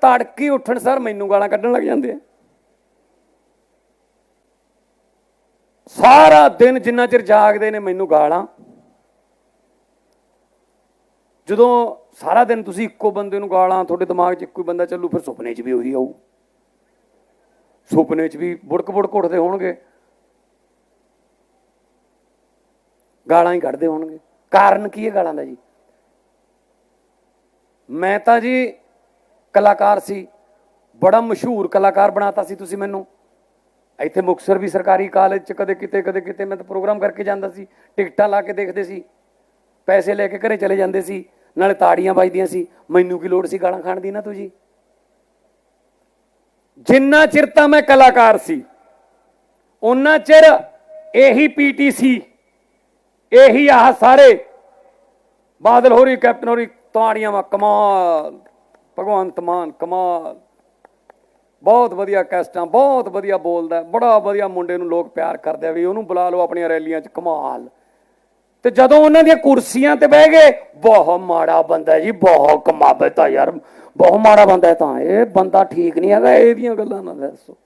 ਤੜਕੀ ਉੱਠਣ ਸਰ ਮੈਨੂੰ ਗਾਲਾਂ ਕੱਢਣ ਲੱਗ ਜਾਂਦੇ ਆ। ਸਾਰਾ ਦਿਨ ਜਿੰਨਾ ਚਿਰ ਜਾਗਦੇ ਨੇ ਮੈਨੂੰ ਗਾਲਾਂ। ਜਦੋਂ ਸਾਰਾ ਦਿਨ ਤੁਸੀਂ ਇੱਕੋ ਬੰਦੇ ਨੂੰ ਗਾਲਾਂ, ਤੁਹਾਡੇ ਦਿਮਾਗ 'ਚ ਇੱਕੋ ਹੀ ਬੰਦਾ ਚੱਲੂ, ਫਿਰ ਸੁਪਨੇ 'ਚ ਵੀ ਉਹੀ ਆਊ। ਸੁਪਨੇ 'ਚ ਵੀ ਬੁੜਕ ਬੁੜਕ ਉੱਠਦੇ ਹੋਣਗੇ। ਗਾਲਾਂ ਹੀ ਕੱਢਦੇ ਹੋਣਗੇ। ਕਾਰਨ ਕੀ ਹੈ ਗਾਲਾਂ ਦਾ ਜੀ? ਮੈਂ ਤਾਂ ਜੀ ਕਲਾਕਾਰ ਸੀ। ਬੜਾ ਮਸ਼ਹੂਰ ਕਲਾਕਾਰ ਬਣਾਤਾ ਸੀ ਤੁਸੀਂ ਮੈਨੂੰ। ਇੱਥੇ ਮੁਕਤਸਰ ਵੀ ਸਰਕਾਰੀ ਕਾਲਜ ਚ ਕਦੇ ਕਿਤੇ ਕਦੇ ਕਿਤੇ ਮੈਂ ਤਾਂ ਪ੍ਰੋਗਰਾਮ ਕਰਕੇ ਜਾਂਦਾ ਸੀ। ਟਿਕਟਾਂ ਲਾ ਕੇ ਦੇਖਦੇ ਸੀ। ਪੈਸੇ ਲੈ ਕੇ ਘਰੇ ਚਲੇ ਜਾਂਦੇ ਸੀ। ਨਾਲੇ ਤਾੜੀਆਂ ਵੱਜਦੀਆਂ ਸੀ। ਮੈਨੂੰ ਕੀ ਲੋੜ ਸੀ ਗਾਲਾਂ ਖਾਣ ਦੀ ਨਾ ਤੂੰ ਜੀ ਜਿੰਨਾ ਚਿਰ ਤਾਂ ਮੈਂ ਕਲਾਕਾਰ ਸੀ ਉਹਨਾਂ ਚਿਰ ਇਹੀ ਪੀਟੀਸੀ ਇਹੀ ਆਹ ਸਾਰੇ ਬਾਦਲ ਹੋਰੀ, ਕੈਪਟਨ ਹੋਰੀ, ਤਾੜੀਆਂ ਵਾ, ਕਮਾਲ। ਭਗਵੰਤ ਮਾਨ ਕਮਾਲ। ਬਹੁਤ ਵਧੀਆ ਕੈਸਟਾਂ, ਬਹੁਤ ਵਧੀਆ ਬੋਲਦਾ ਬੜਾ ਵਧੀਆ ਮੁੰਡੇ ਨੂੰ ਲੋਕ ਪਿਆਰ ਕਰਦੇ ਆ ਵੀ ਉਹਨੂੰ ਬੁਲਾ ਲਓ ਆਪਣੀਆਂ ਰੈਲੀਆਂ 'ਚ, ਕਮਾਲ। ਤੇ ਜਦੋਂ ਉਹਨਾਂ ਦੀਆਂ ਕੁਰਸੀਆਂ ਤੇ ਬਹਿ ਗਏ, ਬਹੁਤ ਮਾੜਾ ਬੰਦਾ ਜੀ, ਬਹੁਤ ਕਮਾਵੇ ਤਾਂ ਯਾਰ। ਬਹੁਤ ਮਾੜਾ ਬੰਦਾ ਤਾਂ। ਇਹ ਬੰਦਾ ਠੀਕ ਨਹੀਂ ਹੈਗਾ, ਇਹਦੀਆਂ ਗੱਲਾਂ ਨਾ ਦੱਸੋ।